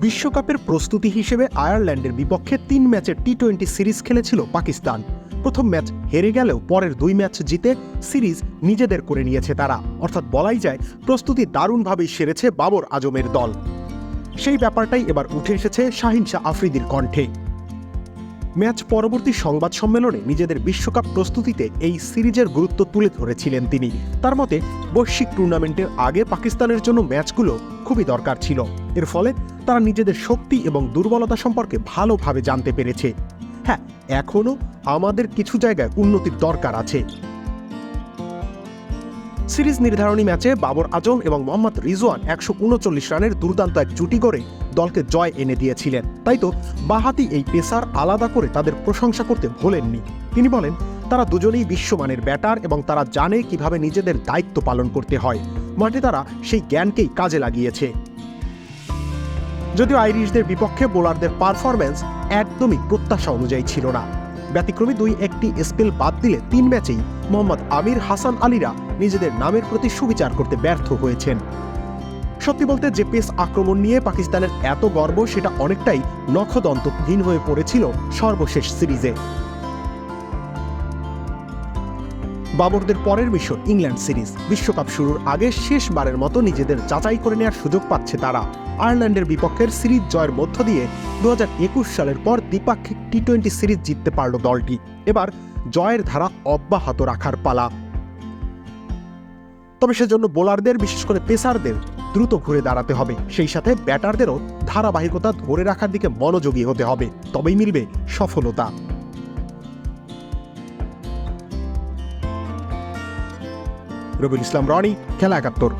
বিশ্বকাপের প্রস্তুতি হিসেবে আয়ারল্যান্ডের বিপক্ষে তিন ম্যাচের টি টোয়েন্টি সিরিজ খেলেছিল পাকিস্তান। প্রথম ম্যাচ হেরে গেলেও পরের দুই ম্যাচ জিতে সিরিজ নিজেদের করে নিয়েছে তারা। অর্থাৎ বলাই যায়, প্রস্তুতি দারুণভাবেই সেরেছে বাবর আজমের দল। সেই ব্যাপারটাই এবার উঠে এসেছে শাহিন শাহ আফ্রিদির কণ্ঠে। ম্যাচ পরবর্তী সংবাদ সম্মেলনে নিজেদের বিশ্বকাপ প্রস্তুতিতে এই সিরিজের গুরুত্ব তুলে ধরেছিলেন তিনি। তার মতে, বৈশ্বিক টুর্নামেন্টের আগে পাকিস্তানের জন্য ম্যাচগুলো খুবই দরকার ছিল। এর ফলে তারা নিজেদের শক্তি এবং দুর্বলতা সম্পর্কে ভালোভাবে জানতে পেরেছে। হ্যাঁ এখনও আমাদের কিছু জায়গায় উন্নতির দরকার আছে। সিরিজ নির্ধারণী ম্যাচে বাবর আজম এবং মোহাম্মদ রিজওয়ান একশো উনচল্লিশ রানের দুর্দান্ত এক জুটি করে দলকে জয় এনে দিয়েছিলেন। তাই তো বাহাতি এই পেসার আলাদা করে তাদের প্রশংসা করতে ভোলেননি। তিনি বলেন, তারা দুজনেই বিশ্বমানের ব্যাটার এবং তারা জানে কীভাবে নিজেদের দায়িত্ব পালন করতে হয়। মাঠে তারা সেই জ্ঞানকেই কাজে লাগিয়েছে। যদিও আইরিশদের বিপক্ষে বোলারদের পারফরম্যান্স একদমই প্রত্যাশা অনুযায়ী ছিল না। ব্যতিক্রমী দুই একটি স্পেল বাদ দিলে তিন ম্যাচেই মোহাম্মদ আমির হাসান আলীরা নিজেদের নামের প্রতি সুবিচার করতে ব্যর্থ হয়েছেন। সত্যি বলতে যে পেস আক্রমণ নিয়ে পাকিস্তানের এত গর্ব, সেটা অনেকটাই নখদন্তহীন হয়ে পড়েছিল সর্বশেষ সিরিজে। বাবরদের পরের মিশন ইংল্যান্ড সিরিজ। বিশ্বকাপ শুরুর আগে শেষবারের মতো নিজেদের যাচাই করে নেওয়ার সুযোগ পাচ্ছে তারা। আয়ারল্যান্ডের বিপক্ষের সিরিজ জয়ের মধ্য দিয়ে দু সালের পর দ্বিপাক্ষিক টি টোয়েন্টি সিরিজ জিততে পারল দলটি। এবার জয়ের ধারা অব্যাহত রাখার পালা। তবে সেজন্য বোলারদের, বিশেষ করে পেসারদের, দ্রুত ঘুরে দাঁড়াতে হবে। সেই সাথে ব্যাটারদেরও ধারাবাহিকতা ধরে রাখার দিকে মনোযোগী হতে হবে। তবেই মিলবে সফলতা। রবিউল ইসলাম, রনি, খেলা একাত্তর।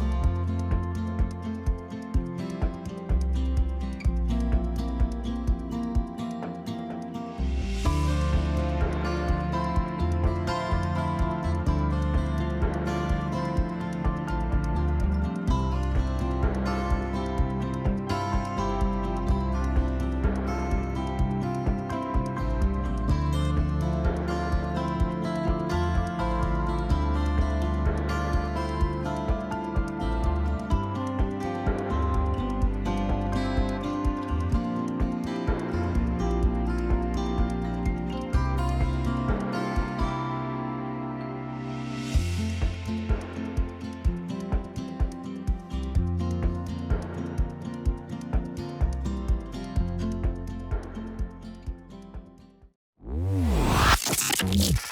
Bye.